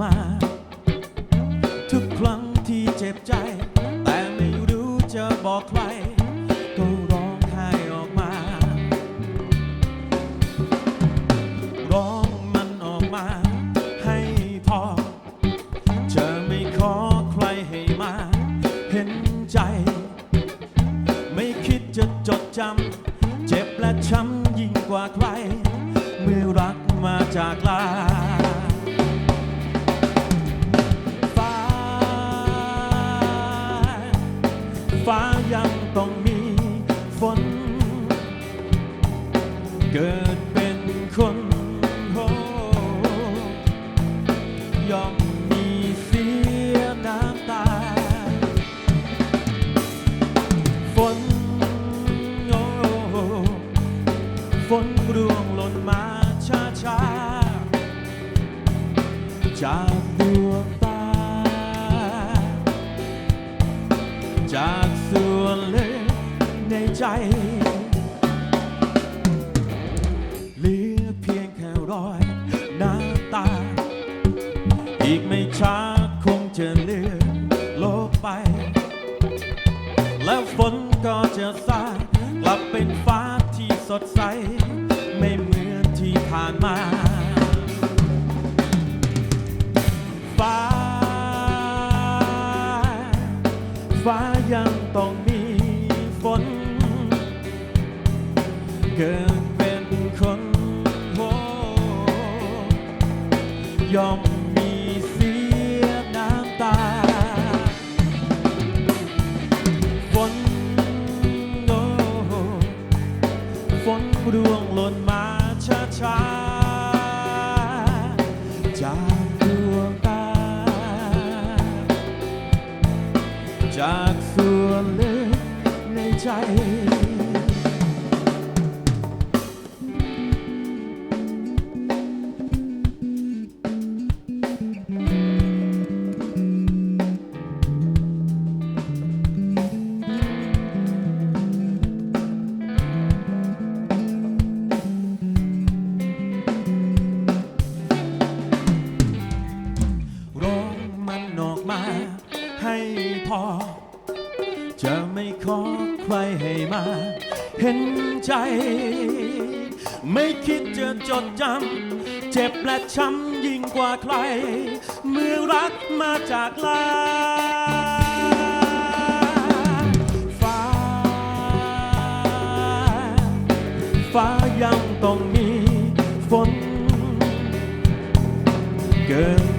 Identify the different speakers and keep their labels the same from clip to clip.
Speaker 1: มา ทุกครั้งที่เจ็บใจ แต่ไม่รู้จะบอกใคร ก็ร้องไห้ออกมา ร้องมันออกมา ให้พอ จะไม่ขอใครให้มา เห็นใจ ไม่คิดจะจดจำ เจ็บและช้ำยิ่งกว่าใคร เมื่อรักมาจากลา เกิดเป็นคนโหย่อมมีเสียน้ำตา ฝนโอ้ฝนร่วงหล่นมาช้าช้าๆจาก อีกไม่ช้าคงจะเลือนโลกไป แล้วฝนก็จะสากลับเป็นฟ้าที่สดใส ไม่เหมือนที่ผ่านมา ฟ้า ฟ้ายังต้องมีฝน เกิดเป็นคนโหยอม ใจร้องมันออกมาให้พอ จะไม่ขอ ใครให้มาเห็นใจ ไม่คิดจะจดจำ เจ็บและช้ำยิ่งกว่าใคร เมื่อรักมาจากลาฟ้า ฟ้ายังต้องมีฝน เกิน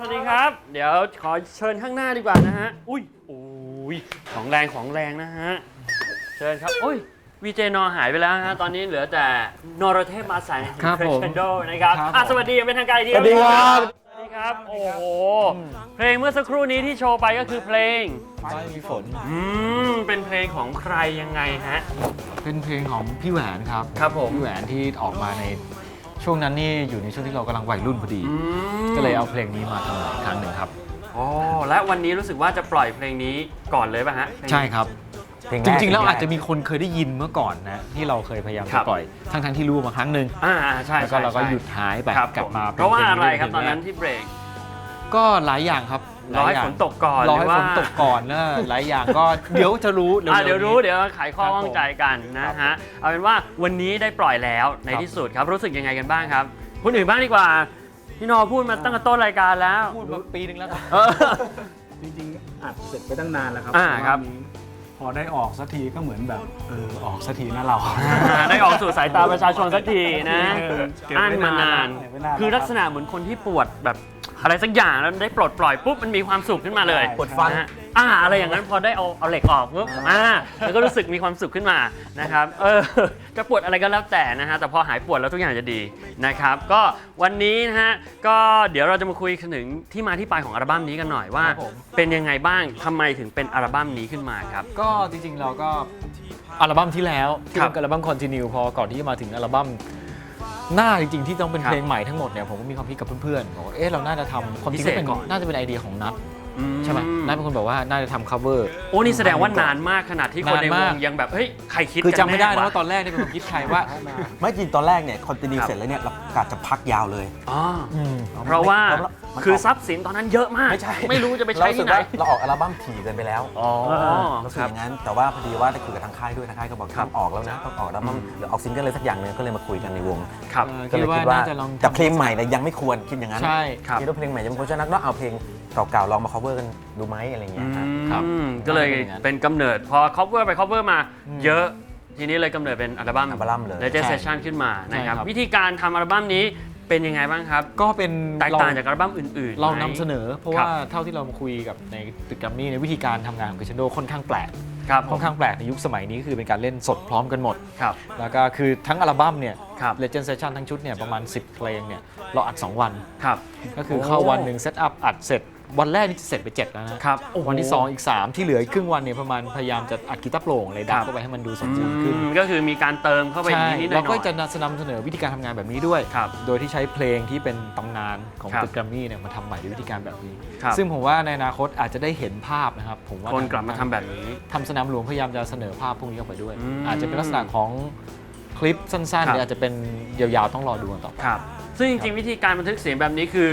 Speaker 2: วัสดีครับ เดี๋ยวขอเชิญข้างหน้าดีกว่านะฮะ อุ้ยอุ้ยของแรงของแรงนะฮะ เชิญครับ อุ้ยวีเจนอหายไปแล้วนะฮะ ตอนนี้เหลือแต่นรเทพมาสาย
Speaker 3: ครับผม
Speaker 2: เชนโดนะครับ
Speaker 3: ครับ
Speaker 2: อะสวัสดีอย่างเป็นทางการอีกที
Speaker 3: สวัสดีครับ
Speaker 2: สวัสดีครับ โอ้โห เพลงเมื่อสักครู่นี้ที่โชว์ไปก็คือเพลง
Speaker 3: ฟ้ามีฝน
Speaker 2: อืม เป็นเพลงของใครยังไงฮะ
Speaker 3: เป็นเพลงของพี่แหวนครับ
Speaker 2: ครับผม
Speaker 3: พี่แหวนที่ออกมาใน ช่วงนั้นนี่อยู่ในช่วงที่เรากำลังวัยรุ่นพอดี
Speaker 2: อืม
Speaker 3: ก็เลยเอาเพลงนี้มาทำใหม่อีกครั้งหนึ่งครับ
Speaker 2: อ๋อและวันนี้รู้สึกว่าจะปล่อยเพลงนี้ก่อนเลยป่ะฮะเพลงนี้
Speaker 3: ใช่ครับ
Speaker 4: เพลง
Speaker 3: จ
Speaker 4: แก
Speaker 3: ริงๆ แล้ว
Speaker 4: เพ
Speaker 3: อาจจะมีคนเคยได้ยินเมื่อก่อนนะที่เราเคยพยายาม
Speaker 2: ครั
Speaker 3: จะ
Speaker 2: บ
Speaker 3: ปล่อยทั้งๆที่รู้มาครั้งหนึ่ง
Speaker 2: อ่าใช่
Speaker 3: แล้วก็
Speaker 2: ใช่
Speaker 3: เราก็
Speaker 2: ใช่
Speaker 3: หยุดหายไป
Speaker 2: ครับ
Speaker 3: กลับมา
Speaker 2: ผมเพราะว่าอะไรครับ
Speaker 3: เป็
Speaker 2: ตอน
Speaker 3: เพลง
Speaker 2: นั้นที่เบรก
Speaker 3: ก็หลายอย่างครับ
Speaker 2: รอให้
Speaker 3: ลายย่าง
Speaker 2: ฝนตกก่อน
Speaker 3: รอ
Speaker 2: ห
Speaker 3: ให้
Speaker 2: รือว่า
Speaker 3: ฝนตกก่อนนะหลายอย่างก็เดี๋ยวจะรู้ๆ
Speaker 2: อะ
Speaker 3: นี้
Speaker 2: เดี๋ยวรู้เดี๋ยวไขข้อ
Speaker 3: ครับ
Speaker 2: ข้องใจกันนะ
Speaker 3: ครั
Speaker 2: ฮะ
Speaker 3: บ
Speaker 2: เอาเป็นว่าวันนี้ได้ปล่อยแล้วใน
Speaker 3: ครับ
Speaker 2: ที่สุดครับรู้สึกยังไงกันบ้างครับคุณอื่นบ้างดีกว่าพี่นอพูดมาตั้งแต่ต้นรายการแล้ว
Speaker 3: พูดมาปีนึงแล้วครับ
Speaker 2: เออ
Speaker 5: จริงๆอัดเสร็จไปตั้งนานแล้วครับ
Speaker 2: อ่า
Speaker 5: แต่ว่า
Speaker 2: ครับ
Speaker 5: วันนี้พอได้ออกสักทีก็เหมือนแบบเออออกสักทีนะเรา
Speaker 2: อ่าได้ออกสู่สายตาประชาชนสักทีนะ
Speaker 5: เออเก็บ
Speaker 2: อ่าน
Speaker 5: ไว้
Speaker 2: มานาน
Speaker 5: เก็บไว้นาน
Speaker 2: คือลักษณะเหมือนคนที่ปวดแบบ อะไรสักอย่างแล้วได้ปลดปล่อยปุ๊บมันมีความสุขขึ้นมาเลย
Speaker 5: ใช่
Speaker 4: ปวดฟัน
Speaker 2: นะฮะอ่าอะไรอย่างนั้นพอได้เอาเอาเหล็กออกปุ๊บอ่าแล้วก็รู้สึกมีความสุขขึ้นมานะครับเออ จะปวดอะไรก็แล้วแต่นะฮะแต่พอหายปวดแล้วทุกอย่างจะดีนะครับ ก็วันนี้นะฮะก็เดี๋ยวเราจะมาคุยถึงที่มาที่ไปของอัลบั้มนี้กันหน่อยว่า
Speaker 3: ครับผม
Speaker 2: เป็นยังไงบ้างทำไมถึงเป็นอัลบั้มนี้ขึ้นมาครับ
Speaker 3: ก็จริงๆเราก็อัลบั้มที่แล้ว ที่
Speaker 2: ครับ
Speaker 3: เป็นอัลบั้มคอนติเนียพอก่อนที่จะมาถึงอัลบั้ม หน้าจริงๆที่ต้องเป็น
Speaker 2: ครับ
Speaker 3: เพลงใหม่ทั้งหมดเนี่ยผมก็มีความคิดกับเพื่อนๆบอกว่าเอ๊ะเราน่าจะทำความจริง
Speaker 2: พิเศษ
Speaker 3: ก็เป็น
Speaker 2: ก่อน
Speaker 3: น่าจะเป็นไอเดียของนัท
Speaker 2: อื
Speaker 3: ใช่ไหมนัทเป็นคนบอกว่าน่าจะทำ cover
Speaker 2: โอ้นี่แสดงว่านานมากขนาดที่คนใน
Speaker 3: นา
Speaker 2: ง
Speaker 3: วมาก
Speaker 2: ยังแบบเฮ้ยใครคิด
Speaker 3: คือจำไม่ได้
Speaker 2: กั
Speaker 3: นะ
Speaker 2: แว่า
Speaker 3: ตอนแรกเนี่ยเป็นความคิดใครว่า
Speaker 4: ไม่จริงตอนแรกเนี่ยคอนติเนีย
Speaker 2: ครับ
Speaker 4: เสร็จแล้วเนี่ยเรากะจะพักยาวเลย
Speaker 2: อ๋อ
Speaker 3: อืม
Speaker 2: เพราะว่า
Speaker 4: แล้วมัน
Speaker 2: คือ
Speaker 4: ออก
Speaker 2: ทรัพย์สินตอนนั้นเยอะมาก
Speaker 4: ไม่ใช่
Speaker 2: ไม่รู้จะไปใช้
Speaker 4: เรารู้สึ
Speaker 2: ที่
Speaker 4: ก
Speaker 2: ไหน
Speaker 4: ว่าเราออกอัลบั้มถี่เกินไปแล้ว
Speaker 2: อ๋อ
Speaker 4: รู้สึ
Speaker 2: ค
Speaker 4: ก
Speaker 2: รับ
Speaker 4: อย่างนั้นแต่ว่าพอดีว่าได้คุยกับทางค่ายด้วยทางค่ายก็บอก
Speaker 2: ครับ
Speaker 4: ทำออกแล้วนะต้องออกอัลบั้มหรือออกซิงเกิลเลยสักอย่างหนึงก็เลยมาคุยกันในวง
Speaker 2: ครับ
Speaker 3: เออ
Speaker 4: ก็เลย
Speaker 3: คิ
Speaker 4: คิ
Speaker 3: ด
Speaker 4: ด
Speaker 3: ว่า
Speaker 4: ว่า
Speaker 3: น่าจะลอง
Speaker 4: แต่เพลงใหม่เนี่ยยังไม่ควรคิดอย่างนั้น
Speaker 3: ใช่
Speaker 2: ครับ
Speaker 4: คิดว่าเพลงใหม่ยังไม่ควรฉะนั้นก็เอาเพลง เก่าๆลองมา cover กันดูไหมอะไรอย่างเงี้ยฮะ
Speaker 3: ครับ
Speaker 2: อืมก็เลย
Speaker 3: น่าจะเป็นอย่างนั้น
Speaker 2: เป็นกำเนิดพอ cover ไป cover มา
Speaker 3: อืม
Speaker 2: เยอะ ทีนี้เลยกำเนิดเป็นอัลบั้ม
Speaker 4: อัลบั้มเลย
Speaker 2: Legend
Speaker 3: ใช่
Speaker 2: Session ขึ้นมานะครับ
Speaker 3: ใช่ครับ
Speaker 2: วิธีการทำอัลบั้มนี้เป็นยังไงบ้างครับ
Speaker 3: ก็เป็น
Speaker 2: แตกต่าง
Speaker 3: เร
Speaker 2: จากอัลบั้มอื่นๆ
Speaker 3: เรา
Speaker 2: ไหม
Speaker 3: นำเสนอ เพราะ
Speaker 2: ครับ
Speaker 3: ว่าเท่าที่เรามาคุยกับในตึกแกรมมี่ในยวิธีการทำงานของ Crescendo ค่อนข้างแปลก
Speaker 2: ครับผ
Speaker 3: ค่อ
Speaker 2: ม
Speaker 3: นข้างแปลกในยุคสมัยนี้คือเป็นการเล่นสดพร้อมกันหมด
Speaker 2: ครับ
Speaker 3: แล้วก็คือทั้งอัลบั้มเนี่ย
Speaker 2: ครับ
Speaker 3: Legend Session ทั้งชุดเนี่ยประมาณ 10 เพลงเนี่ยเราอัด 2 วัน
Speaker 2: ครับ
Speaker 3: ก็คือเข้าวันหนึ่งเซตอัพอัดเสร็จ วันแรกนี่จะเสร็จไป 7 แล้วนะครับ
Speaker 2: โอ้โห
Speaker 3: วันที่ 2 อีก 3 ที่เหลืออีกครึ่งวันเนี่ยประมาณพยายามจะอัดกีตาร์โปร่งอะไรดั
Speaker 2: ครับ
Speaker 3: บเข้าไปให้มันดูสม
Speaker 2: อื
Speaker 3: บูรณ์ขึ้น
Speaker 2: มก็คือมีการเติมเข้าไป
Speaker 3: ใช่
Speaker 2: นิดๆหน่
Speaker 3: เรา
Speaker 2: อย
Speaker 3: ก็
Speaker 2: ๆ
Speaker 3: จะนำเสนอวิธีการทำงานแบบนี้ด้วย
Speaker 2: ครับ
Speaker 3: โดยที่ใช้เพลงที่เป็นตำนานของ
Speaker 2: ครับ
Speaker 3: ตึกแกรมมี่เนี่ยมาทำใหม่ด้วยวิธีการแบบนี้
Speaker 2: ครับ
Speaker 3: ซึ่งผมว่าในอนาคตอาจจะได้เห็นภาพนะครับผมว่า
Speaker 2: คนกลับมาทำแบบนี้
Speaker 3: ทำสนามหลวงพยายามจะเสนอภาพพวกนี้ออกไปด้วย
Speaker 2: อืม
Speaker 3: อาจจะเป็นลักษณะของคลิปสั้น
Speaker 2: ครับ
Speaker 3: ๆหรืออาจจะเป็นยาวๆต้องรอดูกันต่อไป
Speaker 2: ครับซึ่งจริงๆวิธีการบันทึกเสียงแบบนี้คือ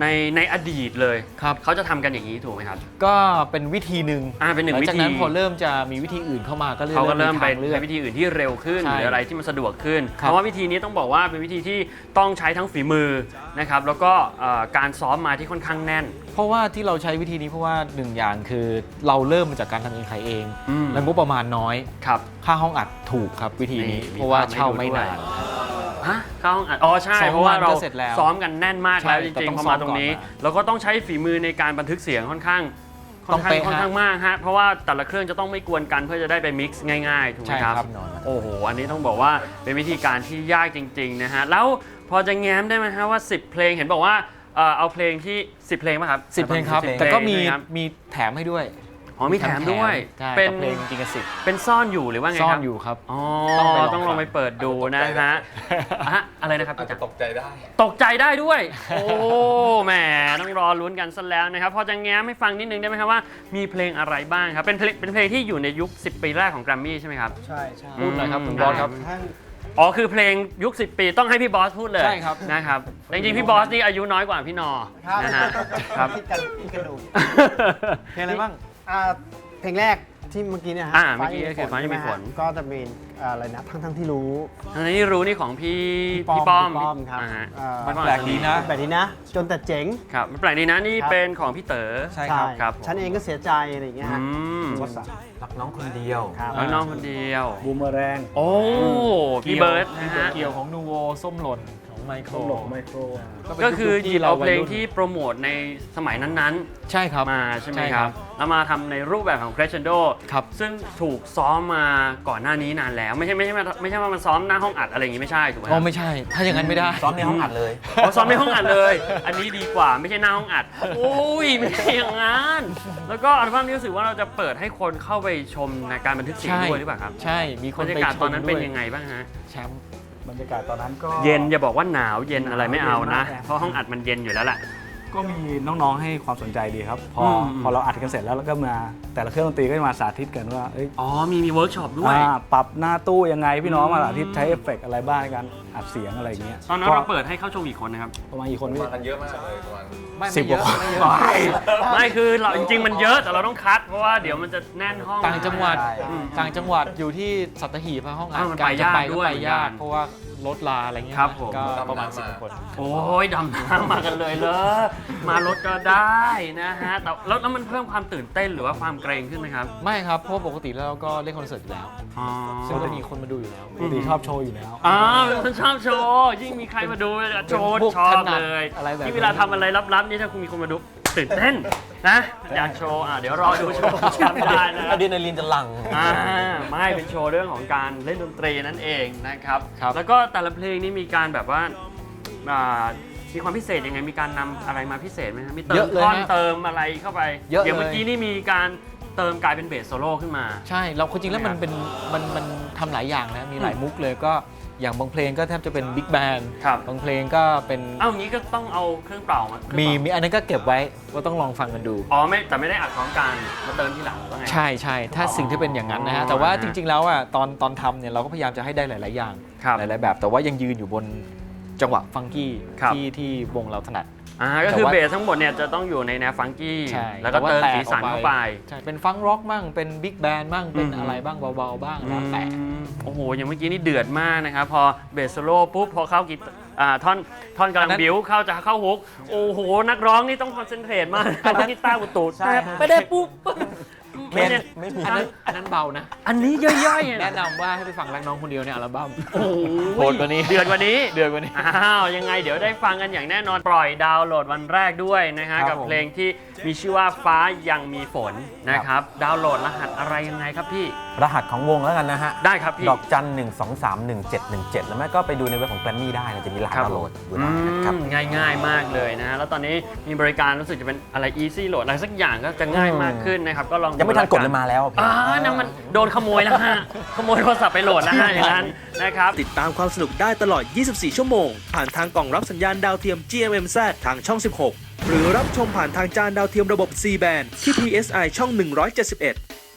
Speaker 2: ในในอดีตเลย
Speaker 3: ครับ
Speaker 2: เขาจะทำกันอย่างนี้ถูกไหมครับ
Speaker 3: ก็เป็นวิธีหนึ่ง
Speaker 2: อ่าเป็นหนึ่ง
Speaker 3: ลั
Speaker 2: วิ
Speaker 3: จาก
Speaker 2: ธี
Speaker 3: นั้นพอเริ่มจะมีวิธีอื่นเข้ามาก็เลย
Speaker 2: เขาก็เริ่มไป
Speaker 3: ทางเลือก
Speaker 2: ใช้วิธีอื่นที่เร็วขึ้น
Speaker 3: ใช่
Speaker 2: หรืออะไรที่มันสะดวกขึ้น
Speaker 3: ครั
Speaker 2: เพ
Speaker 3: บ
Speaker 2: ราะว่าวิธีนี้ต้องบอกว่าเป็นวิธีที่ต้องใช้ทั้งฝีมือนะครับแล้วก็เอ่อการซ้อมมาที่ค่อนข้างแน่น
Speaker 3: เพราะว่าที่เราใช้วิธีนี้เพราะว่าหนึ่งอย่างคือเราเริ่มมาจากการทำเองขายเอง
Speaker 2: อืม
Speaker 3: และงบประมาณน้อย
Speaker 2: ครับ
Speaker 3: ค่าห้องอัดถูกครับวิธีนี้
Speaker 2: นี่มี
Speaker 3: เพราะว่า
Speaker 2: ภาพให้
Speaker 3: เช่า
Speaker 2: ดู
Speaker 3: ไม่
Speaker 2: ด้วย
Speaker 3: นาน
Speaker 2: ฮะเข้าห้องอัดอ๋อใช่
Speaker 3: สอง
Speaker 2: เพราะว่า
Speaker 3: วัน
Speaker 2: เรา
Speaker 3: ก็เสร็จแล้ว
Speaker 2: ซ้อมกันแน่นมาก
Speaker 3: ใช่
Speaker 2: แล้วจ
Speaker 3: แต่
Speaker 2: ริง
Speaker 3: ต้อ
Speaker 2: ๆ
Speaker 3: ง
Speaker 2: พอมาตรงนี้
Speaker 3: ซ้อมก่อนมา
Speaker 2: เราก็ต้องใช้ฝีมือในการบันทึกเสียงค่อนข้างค่
Speaker 3: ต้
Speaker 2: อ
Speaker 3: อนง
Speaker 2: ข้าง
Speaker 3: เป๊ะ
Speaker 2: ค่อนข้าง
Speaker 3: ฮะ
Speaker 2: มากฮะเพราะว่าแต่ละเครื่องจะต้องไม่กวนกันเพื่อจะได้ไปมิกซ์ง่ายๆถูกไหม
Speaker 3: ใช่
Speaker 2: ครับ
Speaker 3: ครับ
Speaker 2: โอ้โห อันนี้ต้องบอกว่าเป็นวิธีการที่ยากจริงๆนะฮะแล้วพอจะแง้มได้ไหมฮะว่า 10 เพลงเห็นบอกว่าเอ่อเอาเพลงที่ 10 เพลงป่ะครับ
Speaker 3: สิบเพลงครับ
Speaker 2: 10
Speaker 3: แต่ก็มี
Speaker 2: ใช่ไหครับ
Speaker 3: มีแถมให้ด้วย
Speaker 2: อ๋อมีแถมด้วย
Speaker 3: ใช่
Speaker 2: เป็
Speaker 3: เป็นนเพลงจริงกับสิบ
Speaker 2: เป็นซ่อนอยู่หรือว่าไง
Speaker 3: ซ่อ
Speaker 2: คนรับ
Speaker 3: อยู่ครับ
Speaker 2: อ๋อ
Speaker 3: ต้องไปลอง
Speaker 2: ต้องลองไปเปิดดูนะฮะอะอะไรนะครับ
Speaker 6: อาจจะตกใจได้
Speaker 2: ตกใจได้ด้วย โอ้แหมต้องรอลุ้นกันซะแล้วนะครับพอจะแง้มให้ฟังนิดนึงได้ไหมครับว่ามีเพลงอะไรบ้างครับเป็นเพลงเป็นเพลงที่อยู่ในยุค 10 ปีแรกของแกรมมี่ใช่ไหมครับ
Speaker 5: ใช่ใช่
Speaker 3: พูดหน่อยครับ
Speaker 2: อืม
Speaker 3: คุณบอสครับ
Speaker 5: ท่าน
Speaker 2: อ๋อคือเพลงยุค 10 ปีต้องให้พี่บอสพูดเลย
Speaker 3: ใช่ครับ
Speaker 2: นะครับแต่จริงๆพี่บอสนี่อายุน้อยกว่าพี่นอ
Speaker 7: ครับ
Speaker 2: นะฮะครับ
Speaker 7: คิดกันคิดกันดู
Speaker 3: เพลงอะไรบ้าง
Speaker 7: อ่าเพลงแรกที่เมื่อกี้เนี่ยฮะ
Speaker 2: อ่าเมื่อกี้ก็คือฟ้ายังมีฝน
Speaker 7: ใช่ไหฮะก็จะเป็นอ่าอะไรนะทั้งทั้งที่รู้
Speaker 2: อันนี้รู้นี่ของพี่
Speaker 7: พี่
Speaker 2: พี่
Speaker 7: ป้
Speaker 2: ป้
Speaker 7: อ
Speaker 2: อ
Speaker 7: ม
Speaker 2: ม
Speaker 7: พี่ป้อมครับา
Speaker 2: ฮะ
Speaker 7: อ่า
Speaker 3: มันแปลกดีนะ
Speaker 7: แบบนี้นะ จนแต่เจ๋ง
Speaker 2: ครับมันแปลกดีนะนี่
Speaker 7: ครับ
Speaker 2: เป็นของพี่เต๋อ
Speaker 3: ใช่ครับ
Speaker 2: ครับ
Speaker 7: ฉันเองก็เสียใจอะไรอย่างเงี้ย
Speaker 2: อื
Speaker 7: ฮะ
Speaker 2: ม
Speaker 7: วสันต์
Speaker 4: รักน้องคนเดียว
Speaker 7: ครับ
Speaker 2: แล้วน้องคนเดียว
Speaker 5: บูมเมอแรง
Speaker 2: โอ้พี่เบิร์ดนะฮะ
Speaker 3: เกี่ยวของนูโวส้มหล่นของ ไมโคร
Speaker 5: ต้องหลบไมโคร
Speaker 2: ก็คือหยิบเอาเพลง
Speaker 3: วัยรุ่น
Speaker 2: ที่โปรโมทในสมัยนั้น
Speaker 3: ใช่ครับ
Speaker 2: ๆ มาใช่ไหม
Speaker 3: ใช่
Speaker 2: ค
Speaker 3: ครั
Speaker 2: รับ
Speaker 3: บ
Speaker 2: แล้วมาทำในรูปแบบของ Crescendo
Speaker 3: ครับ
Speaker 2: ซึ่งถูกซ้อมมาก่อนหน้านี้นานแล้ว ไม่ใช่ไม่ใช่ว่าไม่ใช่ว่ามันซ้อมหน้าห้องอัดอะไรอย่างงี้ไม่ใช่ถูกไหมค
Speaker 3: อ๋อ
Speaker 2: รับ
Speaker 3: ไม่ใช่ ถ้าอย่างนั้นไม่ได้
Speaker 4: ซ้อมในห้องอัดเลย
Speaker 2: อ๋อซ้อมในห้องอัดเลย อันนี้ดีกว่าไม่ใช่หน้าห้องอัดโอ้ยไม่ใช่อย่างนั้นแล้วก็อัลบั้มนี้รู้สึกว่าเราจะเปิดให้คนเข้าไปชมในการบันทึกเสียง
Speaker 3: ใช่
Speaker 2: ด้วยหรือเปล่าครับ
Speaker 3: ใช่ มีค
Speaker 2: บร
Speaker 3: น
Speaker 2: รยา
Speaker 3: ไป
Speaker 2: กาศ
Speaker 3: ช
Speaker 2: ตอน
Speaker 3: ม
Speaker 2: นั้น
Speaker 3: ด้
Speaker 2: เป็น
Speaker 3: วย
Speaker 2: ยังไงบ้างฮะ
Speaker 3: แชมป์
Speaker 5: บรรยากาศตอนนั้นก็
Speaker 2: เย็นอย่าบอกว่าหนาวเย็นอะไรไม่เอานะ
Speaker 5: เย็นมาก
Speaker 2: เพราะห้องอัดมันเย็นอยู่แล้วแหละ
Speaker 5: ก็มีน้องๆให้ความสนใจดีครับ พออ
Speaker 2: ม
Speaker 5: พอเราอัดกันเสร็จแล้วแล้วก็มาแต่ละเครื่องดนตรีก็จะมาสาธิตกันว่าเอ้ย
Speaker 2: อ๋อมีมีเวิร์กช็อปด้วย
Speaker 5: อ่าปรับหน้าตู้ยังไงพี่น้อง
Speaker 2: อืม
Speaker 5: มาสาธิตใช้เอฟเฟกต์อะไรบ้างในการอัดเสียงอะไรอย่างเงี้ย
Speaker 2: ตอนนั้น
Speaker 5: ก็
Speaker 2: เราเปิดให้เข้าชมอีกคนนะครับ
Speaker 5: ประมาณกี่คนพี่
Speaker 6: มากันเยอะมากเลยประมาณ
Speaker 3: ไม่
Speaker 5: สิบ
Speaker 3: ไม่เยอะ
Speaker 5: กว่าคน
Speaker 3: ไม่เยอะ
Speaker 2: ไม่คือเราจริงๆ มันเยอะแต่เราต้องคัด เพราะว่าเดี๋ยวมันจะแน่นห้อง
Speaker 3: ต่างจังหวัด
Speaker 4: ใช่
Speaker 2: อืม
Speaker 3: ต่างจังหวัดอยู่ที่สัตหีบห้องอัด
Speaker 2: อ้าวมัน
Speaker 3: การ
Speaker 2: ไป
Speaker 3: จะ
Speaker 2: ยาก
Speaker 3: ไป
Speaker 2: ด้
Speaker 3: ก็
Speaker 2: วย
Speaker 3: ไปยาก
Speaker 2: เหมือนกัน
Speaker 3: เพราะว่า รถลาอะไรเงี้ย
Speaker 2: ครับผม
Speaker 3: ก็ประมาณ
Speaker 6: ดำน้ำ
Speaker 3: สิบ
Speaker 6: มา
Speaker 3: คน
Speaker 2: โอ้ยดำน้ำมากันเลยเลย มารถก็ได้นะฮะแต่แล้วแล้วมันเพิ่มความตื่นเต้นหรือว่าความเกรงขึ้นไหมครับ
Speaker 3: ไม่ครับ เพราะว่าปกติแล้วเราก็เล่นคอนเสิร์ตอยู่แล้ว
Speaker 2: อ๋อ
Speaker 3: ซึ่งก็มีคนมาดูอยู่แล้ว
Speaker 5: ปกติชอบโชว์อยู่แล้ว
Speaker 2: อ๋อเป็นคนชอบโชว์ยิ่งมีใครมาดูโชว์
Speaker 3: พวก
Speaker 2: ชอบ
Speaker 3: ถนัด
Speaker 2: เลย
Speaker 3: อะไรแบบนี้
Speaker 2: ที่เวลาทำอะไรลับๆนี่ถ้าคุณมีคนมาดู ตื่นเต้นนะอยากโชว์อะเดี๋ยวรอดูโชว์ของแชมป์ได้นะค
Speaker 4: อะ
Speaker 2: รับ
Speaker 4: ดรีนาลีนจะหลั่ง
Speaker 2: อ่าไม่เป็นโชว์เรื่องของการเล่นดนตรีนั่นเองนะครับ
Speaker 3: ครับ
Speaker 2: แล้วก็แต่ละเพลงนี่มีการแบบว่าอ่ามีความพิเศษยังไงมีการนำอะไรมาพิเศษไหมครับมีเติ
Speaker 3: เย
Speaker 2: ม
Speaker 3: อะเลย
Speaker 2: ท่อน
Speaker 3: ฮะ
Speaker 2: เติมอะไรเข้าไป
Speaker 3: เยอะ
Speaker 2: อย่าง
Speaker 3: เลย
Speaker 2: เมื่อกี้นี่มีการเติมกลายเป็นเบสโซโล่ขึ้นมา
Speaker 3: ใช่ เราจริงๆแล้วมันเป็นมันมันทำหลายอย่างนะ มีหลายมุกเลยก็ อย่างบางเพลงก็แทบจะเป็นบิ๊กแบน
Speaker 2: ครับ
Speaker 3: บางเพลงก็เป็น
Speaker 2: เอ้างี้ก็ต้องเอาเครื่องเป่ามาเครื่อง
Speaker 3: มี
Speaker 2: เป่า
Speaker 3: มีอันนั้นก็เก็บไว้ว่าต้องลองฟังกันดู
Speaker 2: อ๋อไม่แต่ไม่ได้อัดพร้อมกันมาเติมทีหลังหรือว่าไง
Speaker 3: ใช่ใช่ถ้าสิ่งที่เป็นอย่างนั้นนะ
Speaker 2: อ๋
Speaker 3: ฮะ
Speaker 2: อ
Speaker 3: แต่ว่า
Speaker 2: นะฮะ
Speaker 3: จริง ๆ แล้วอะตอนตอนทำเนี่ยเราก็พยายามจะให้ได้หลาย ๆ อย่าง
Speaker 2: ครับ
Speaker 3: หลาย ๆ แบบ แต่ว่ายังยืนอยู่บนจังหวะฟังกี้
Speaker 2: ครับ
Speaker 3: ที่ที่วงเราถนัด
Speaker 2: อ่าก็คือ
Speaker 3: แต่ว่า
Speaker 2: เบสทั้งหมดเนี่ยจะต้องอยู่ในแนวฟังกี้
Speaker 3: ใช่
Speaker 2: แล้วก็เติม
Speaker 3: ต่า
Speaker 2: สีสัน
Speaker 3: แตกออก
Speaker 2: เข้าไป
Speaker 3: ใช่เป็นฟังร็อกบ้างเป็นบิ๊กแบนบ้างเป็น
Speaker 2: อืม
Speaker 3: อะไรบ้างเบาๆบ้างแล้วแต่
Speaker 2: อืมโอ้โห อย่างเมื่อกี้นี่เดือดมากนะครับ พอเบสโซโล่ปุ๊บ พอเข้ากีตอ่าท่อนท่อนกำลั
Speaker 3: อั
Speaker 2: ง
Speaker 3: นนั้น
Speaker 2: บิวเข้าจะเข้าฮุก โอ้โห นักร้องนี่ต้องคอนเซนเทรตมากอันนั้นกีตาร์บุตูด
Speaker 4: ใช่ฮะ
Speaker 2: ไม่ได้ปุ๊บ
Speaker 4: เมน
Speaker 2: เนี่ย
Speaker 4: ไม่มี
Speaker 3: อันนั้นอันนั้นเบานะ
Speaker 2: อันนี้ย่อยๆอะ
Speaker 3: แนะนำว่าให้ไปฟังรักน้องคนเดียวในอัลบั้ม
Speaker 2: โอ้โห
Speaker 3: โหดกว่านี้
Speaker 2: เดือดกว่านี้
Speaker 3: เดือนกว่านี้
Speaker 2: อ้าว ยังไงเดี๋ยวได้ฟังกันอย่างแน่นอนปล่อยดาวน์โหลดวันแรกด้วยนะฮะ
Speaker 4: ครับ
Speaker 2: กับ
Speaker 4: ผม
Speaker 2: เพลงที่มีชื่อว่าฟ้ายังมีฝนนะครับ ดาวน์โหลดรหัสอะไรยังไงครับพี่
Speaker 4: รหัสของวงแล้วกันนะฮะ
Speaker 2: ได้ครับพี่
Speaker 4: ดอกจัน1 2 3 1 7 1 7 แล้วแม่ก็ไปดูในเว็บของแกรมมี่ได้นะจะมีรหัส
Speaker 2: ครับ
Speaker 4: ดาวน์โหลดดูได้นะครับ
Speaker 2: อืมง่ายๆมากเลยนะ แล้วตอนนี้มีบริการรู้สึกจะเป็นอะไร easy load อะไรสักอย่างก็จะง่ายมากขึ้นนะครับก็ลอง
Speaker 4: ยังไม่ทันกดเลยมาแล้วอะพี่
Speaker 2: อ่านั่นมันโดนขโมยแล้วฮะขโมยโทรศัพท์ไปโหลดแล้วฮะอย่างนั้นนะครับ
Speaker 6: ติดตามความสนุกได้ตลอด 24 ชั่วโมง ผ่านทางกล่องรับสัญญาณดาวเทียม GMMZ ทางช่อง 16 หรือรับชมผ่านทางจานดาวเทียมระบบ C band ที่ PSI ช่อง 171